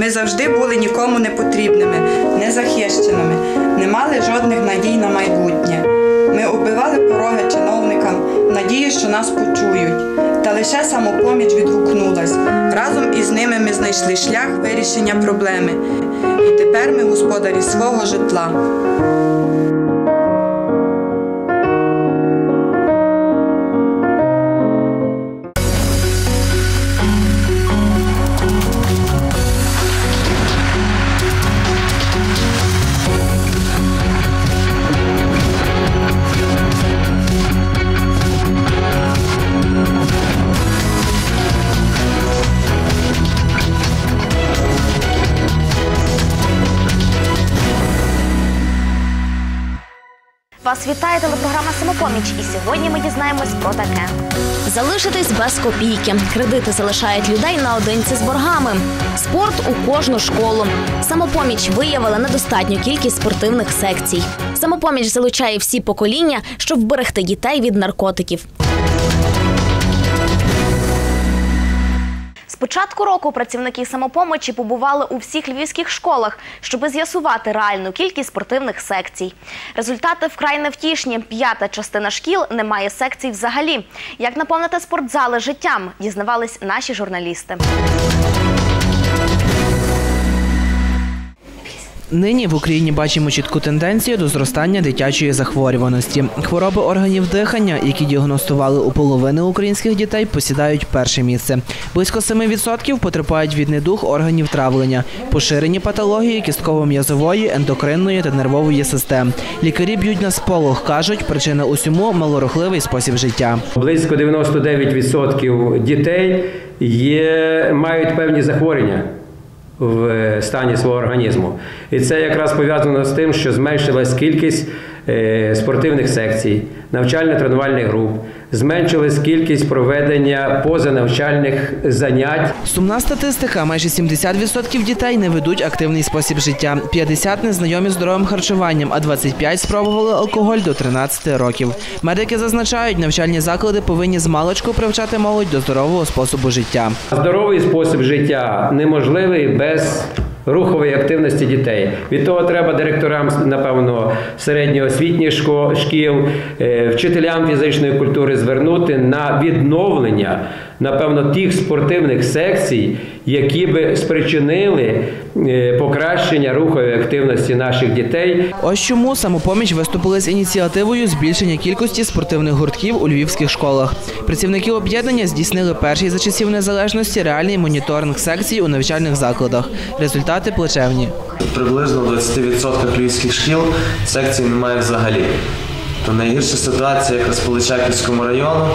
Ми завжди були нікому не потрібними, незахищеними, не мали жодних надій на майбутнє. Ми оббивали пороги чиновникам, надії, що нас почують. Та лише самопоміч відгукнулась. Разом із ними ми знайшли шлях вирішення проблеми. І тепер ми господарі свого житла. Вас вітає телепрограма Самопоміч, і сьогодні ми дізнаємось про таке. Залишитись без копійки. Кредити залишають людей наодинці з боргами. Спорт у кожну школу. Самопоміч виявила недостатню кількість спортивних секцій. Самопоміч залучає всі покоління, щоб вберегти дітей від наркотиків. Початку року працівники самопомочі побували у всіх львівських школах, щоби з'ясувати реальну кількість спортивних секцій. Результати вкрай невтішні. П'ята частина шкіл не має секцій взагалі. Як наповнити спортзали життям, дізнавались наші журналісти. Нині в Україні бачимо чітку тенденцію до зростання дитячої захворюваності. Хвороби органів дихання, які діагностували у половини українських дітей, посідають перше місце. Близько 7% потерпають від недуг органів травлення, поширені патології кістково-м'язової, ендокринної та нервової систем. Лікарі б'ють на сполох, кажуть, причина усьому малорухливий спосіб життя. Близько 99% дітей є, мають певні захворювання в стані свого організму. І це якраз пов'язано з тим, що зменшилась кількість е, спортивних секцій, навчально-тренувальних груп, зменшилась кількість проведення позанавчальних занять. Сумна статистика: майже 70% дітей не ведуть активний спосіб життя, 50 незнайомі з здоровим харчуванням, а 25 спробували алкоголь до 13 років. Медики зазначають, навчальні заклади повинні з маличку привчати молодь до здорового способу життя. Здоровий спосіб життя неможливий без рухової активності дітей. Від того треба директорам, напевно, середньоосвітніх шкіл, е, вчителям фізичної культури звернути на відновлення, напевно, тих спортивних секцій, які би спричинили е, покращення рухової активності наших дітей. Ось чому самопоміч виступили з ініціативою збільшення кількості спортивних гуртків у львівських школах. Працівники об'єднання здійснили перший за часів незалежності реальний моніторинг секцій у навчальних закладах. Результати плачевні. Приблизно в 20% львівських шкіл секцій немає взагалі. То найгірша ситуація якраз по Личаківському району.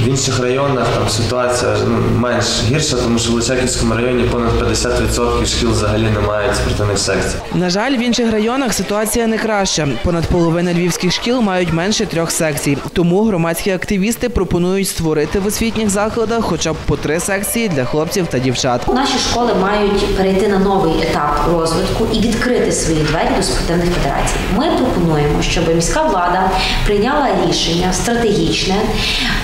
В інших районах там ситуація ну, менш гірша, тому що в Личаківському районі понад 50% шкіл взагалі не мають спортивних секцій. На жаль, в інших районах ситуація не краща. Понад половина львівських шкіл мають менше трьох секцій. Тому громадські активісти пропонують створити в освітніх закладах хоча б по три секції для хлопців та дівчат. Наші школи мають перейти на новий етап розвитку і відкрити свої двері до спортивних федерацій. Ми пропонуємо, щоб міська влада прийняла рішення стратегічне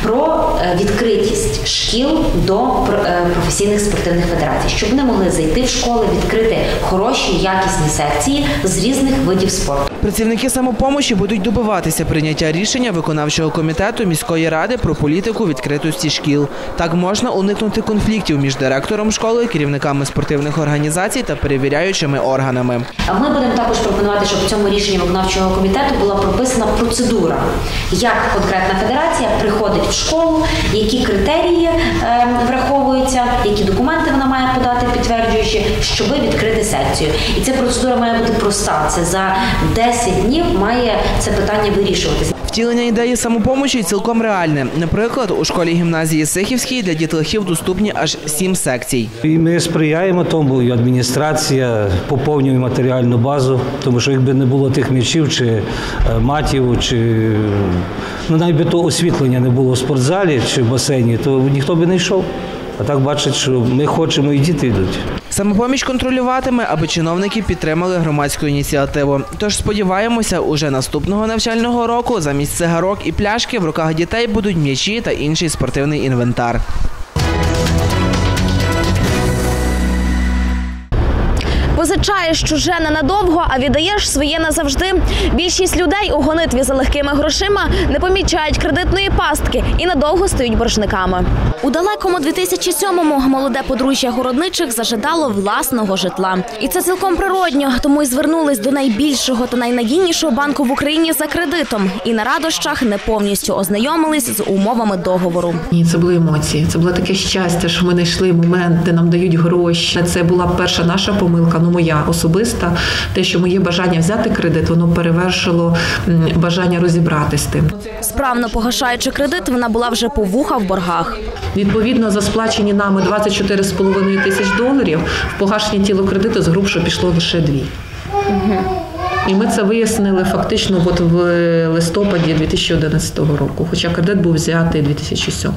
про відкритість шкіл до е, професійних спортивних федерацій, щоб вони могли зайти в школи, відкрити хороші якісні секції з різних видів спорту. Працівники самопомочі будуть добиватися прийняття рішення виконавчого комітету міської ради про політику відкритості шкіл. Так можна уникнути конфліктів між директором школи, керівниками спортивних організацій та перевіряючими органами. Ми будемо також пропонувати, щоб в цьому рішенні виконавчого комітету була прописана процедура, як конкретна федерація приходить в школу, які критерії е, враховуються, які документи вона має подати, підтверджуючи, щоб відкрити секцію. І ця процедура має бути проста. Це за 10 днів має це питання вирішуватися. Втілення ідеї самопомочі цілком реальне. Наприклад, у школі гімназії Сихівській для дітлахів доступні аж сім секцій. І ми сприяємо тому, і адміністрація поповнює матеріальну базу, тому що якби не було тих м'ячів чи е, матів, чи ну навіть би то освітлення не було в спортзалі чи в басейні, то ніхто би не йшов. А так бачать, що ми хочемо і діти йдуть. Самопоміч контролюватиме, аби чиновники підтримали громадську ініціативу. Тож сподіваємося, уже наступного навчального року замість цигарок і пляшки в руках дітей будуть м'ячі та інший спортивний інвентар. Позичаєш чуже ненадовго, а віддаєш своє назавжди. Більшість людей у гонитві за легкими грошима не помічають кредитної пастки і надовго стають боржниками. У далекому 2007-му молоде подружжя городничих зажадало власного житла. І це цілком природньо, тому й звернулись до найбільшого та найнадійнішого банку в Україні за кредитом. І на радощах не повністю ознайомились з умовами договору. Ні, це були емоції. Це було таке щастя, що ми знайшли момент, де нам дають гроші. Це була перша наша помилка, ну моя особиста. Те, що моє бажання взяти кредит, воно перевершило бажання розібратися з тим. Справно погашаючи кредит, вона була вже по вуха в боргах. Відповідно, за сплачені нами 24,5 тисяч доларів в погашення тіло кредиту з грубшого пішло лише дві. І ми це вияснили фактично от в листопаді 2011 року, хоча кредит був взятий 2007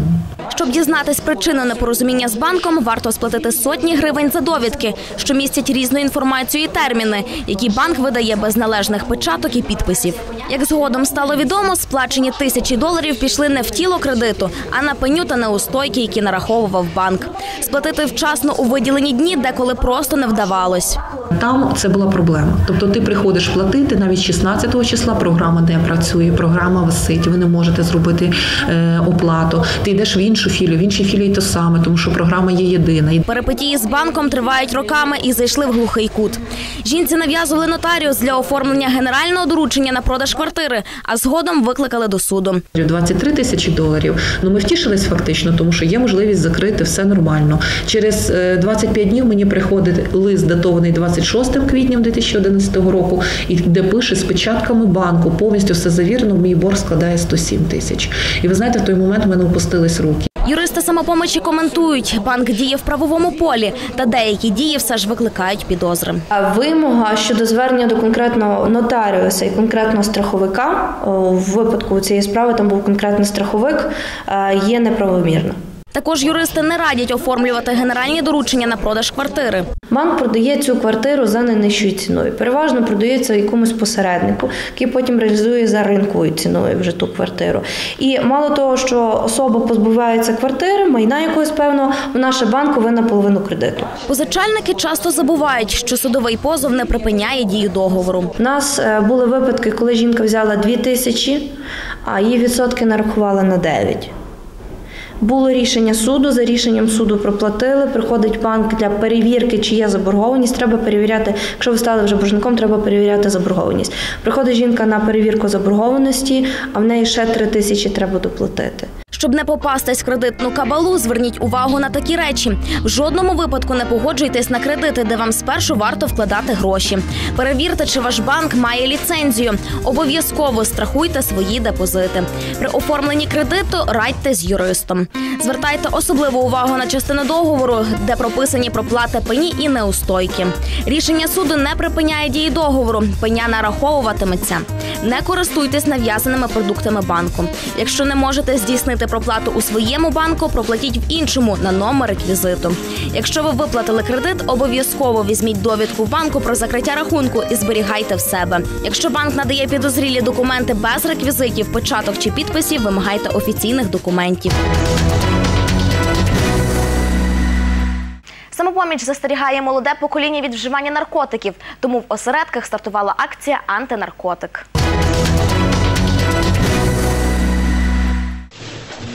Щоб дізнатись причину непорозуміння з банком, варто сплатити сотні гривень за довідки, що містять різну інформацію і терміни, які банк видає без належних печаток і підписів. Як згодом стало відомо, сплачені тисячі доларів пішли не в тіло кредиту, а на пеню та неустойки, які нараховував банк. Сплатити вчасно у виділені дні деколи просто не вдавалось. Там це була проблема. Тобто ти приходиш платити навіть 16 числа. Програма не працює, програма висить. Ви не можете зробити е, оплату. Ти йдеш в іншу філію, в іншій філії то саме, тому що програма є єдина. І Перипетії з банком тривають роками і зайшли в глухий кут. Жінці нав'язували нотаріус для оформлення генерального доручення на продаж квартири, а згодом викликали до суду. 23 тисячі доларів. Ну ми втішились фактично, тому що є можливість закрити все нормально. Через е, 25 днів мені приходить лист, датований 26 квітня 2011 року, і де пише з печатками банку, повністю все завірено. Мій борг складає 107 тисяч. І ви знаєте, в той момент в мене опустились руки. Юристи самопомочі коментують, банк діє в правовому полі, та деякі дії все ж викликають підозри. Вимога щодо звернення до конкретного нотаріуса і конкретного страховика в випадку цієї справи там був конкретний страховик, е, є неправомірна. Також юристи не радять оформлювати генеральні доручення на продаж квартири. Банк продає цю квартиру за найнижчою ціною. Переважно продається якомусь посереднику, який потім реалізує за ринковою ціною вже ту квартиру. І мало того, що особа позбувається квартири, майна якогось певного, вона ще банку винна половину кредиту. Позичальники часто забувають, що судовий позов не припиняє дію договору. У нас е, були випадки, коли жінка взяла 2 тисячі, а її відсотки нарахували на 9. Було рішення суду, за рішенням суду проплатили. Приходить банк для перевірки, чи є заборгованість. Треба перевіряти. Якщо ви стали вже боржником, треба перевіряти заборгованість. Приходить жінка на перевірку заборгованості, а в неї ще 3 тисячі треба доплатити. Щоб не попастись в кредитну кабалу, зверніть увагу на такі речі. В жодному випадку не погоджуйтесь на кредити, де вам спершу варто вкладати гроші. Перевірте, чи ваш банк має ліцензію. Обов'язково страхуйте свої депозити. При оформленні кредиту радьте з юристом. Звертайте особливу увагу на частину договору, де прописані проплати пені і неустойки. Рішення суду не припиняє дії договору. Пеня нараховуватиметься. Не користуйтесь нав'язаними продуктами банку. Якщо не можете здійснити проплату у своєму банку, проплатіть в іншому на номер реквізиту. Якщо ви виплатили кредит, обов'язково візьміть довідку в банку про закриття рахунку і зберігайте в себе. Якщо банк надає підозрілі документи без реквізитів, початок чи підписів, вимагайте офіційних документів. Самопоміч застерігає молоде покоління від вживання наркотиків, тому в осередках стартувала акція Антинаркотик.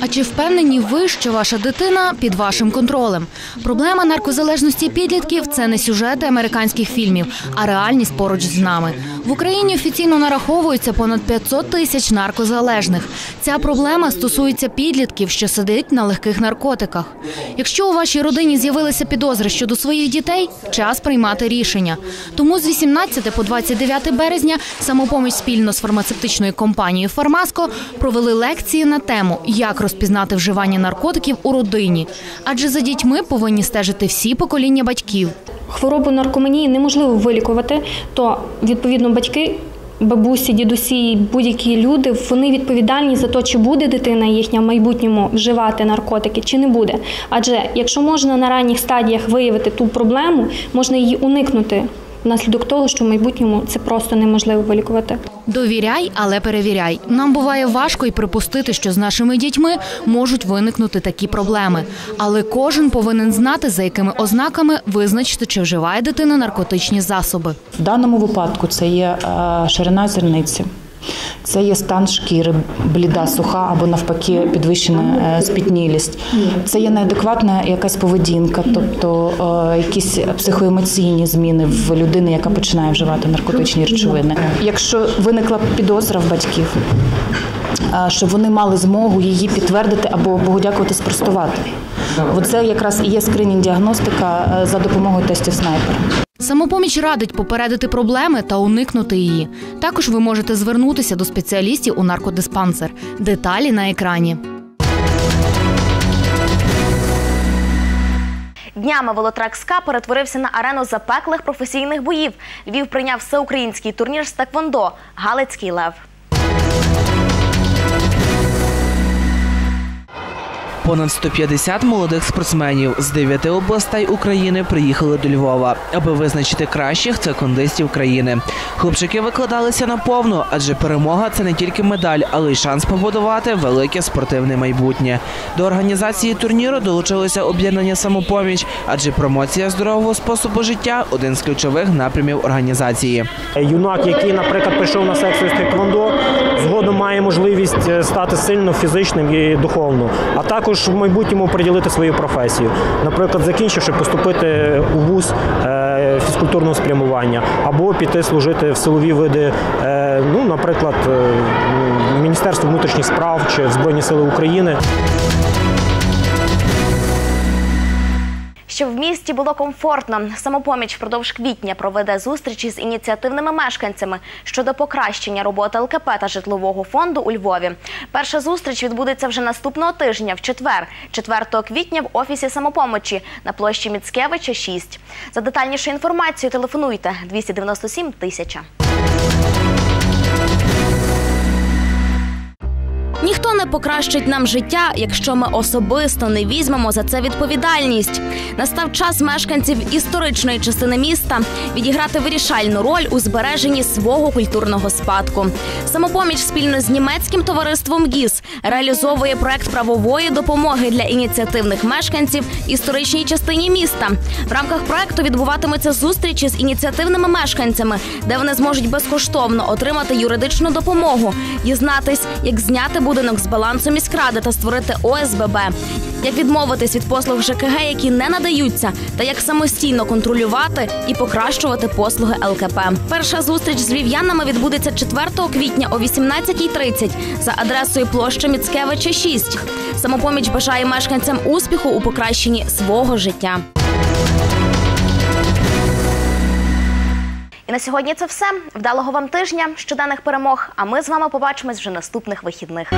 А чи впевнені ви, що ваша дитина під вашим контролем? Проблема наркозалежності підлітків це не сюжети американських фільмів, а реальність поруч з нами. В Україні офіційно нараховується понад 500 тисяч наркозалежних. Ця проблема стосується підлітків, що сидять на легких наркотиках. Якщо у вашій родині з'явилися підозри щодо своїх дітей, час приймати рішення. Тому з 18 по 29 березня самопоміч спільно з фармацевтичною компанією Фармаско провели лекції на тему, як розпізнати вживання наркотиків у родині. Адже за дітьми повинні стежити всі покоління батьків. Хворобу наркоманії неможливо вилікувати, то відповідно батьки. Бабусі, дідусі, будь-які люди вони відповідальні за те, чи буде дитина їхня в майбутньому вживати наркотики, чи не буде. Адже якщо можна на ранніх стадіях виявити ту проблему, можна її уникнути внаслідок того, що в майбутньому це просто неможливо вилікувати. Довіряй, але перевіряй. Нам буває важко й припустити, що з нашими дітьми можуть виникнути такі проблеми. Але кожен повинен знати, за якими ознаками визначити, чи вживає дитина наркотичні засоби. В даному випадку це є е, ширина зерниці. Це є стан шкіри, бліда, суха або навпаки підвищена е, спітнілість. Це є неадекватна якась поведінка, тобто е, якісь психоемоційні зміни в людини, яка починає вживати наркотичні речовини. Якщо виникла підозра в батьків, е, щоб вони мали змогу її підтвердити або Богу дякувати спростувати. Оце якраз і є скринінг діагностика за допомогою тестів снайпера. Самопоміч радить попередити проблеми та уникнути її. Також ви можете звернутися до спеціалістів у наркодиспансер. Деталі на екрані. Днями Велотрек СКА перетворився на арену запеклих професійних боїв. Львів прийняв всеукраїнський турнір з Теквондо Галицький лев. Понад 150 молодих спортсменів з 9 областей України приїхали до Львова, аби визначити кращих цекондистів країни. Хлопчики викладалися наповну, адже перемога це не тільки медаль, але й шанс побудувати велике спортивне майбутнє. До організації турніру долучилося об'єднання самопоміч, адже промоція здорового способу життя один з ключових напрямів організації. Юнак, який, наприклад, прийшов на секцію з тейквондо, згодом має можливість е, стати сильно фізичним і духовно, а також в майбутньому приділити свою професію. Наприклад, закінчивши поступити у вуз е, фізкультурного спрямування або піти служити в силові види, е, ну, наприклад, е, Міністерство внутрішніх справ чи в Збройні Сили України. Щоб в місті було комфортно, самопоміч впродовж квітня проведе зустрічі з ініціативними мешканцями щодо покращення роботи ЛКП та житлового фонду у Львові. Перша зустріч відбудеться вже наступного тижня, в четвер, 4 квітня, в офісі самопомочі на площі Міцкевича 6. За детальнішою інформацією телефонуйте 297 тисяча. Ніхто не покращить нам життя, якщо ми особисто не візьмемо за це відповідальність. Настав час мешканців історичної частини міста відіграти вирішальну роль у збереженні свого культурного спадку. Самопоміч спільно з німецьким товариством ГІС реалізовує проект правової допомоги для ініціативних мешканців історичній частині міста. В рамках проекту відбуватимуться зустрічі з ініціативними мешканцями, де вони зможуть безкоштовно отримати юридичну допомогу, дізнатись, як зняти будинок з балансу міськради та створити ОСББ. Як відмовитись від послуг ЖКГ, які не надаються, та як самостійно контролювати і покращувати послуги ЛКП. Перша зустріч з львів'янами відбудеться 4 квітня о 18.30 за адресою площа Міцкевича 6. Самопоміч бажає мешканцям успіху у покращенні свого життя. І на сьогодні це все. Вдалого вам тижня, щоденних перемог. А ми з вами побачимось вже наступних вихідних.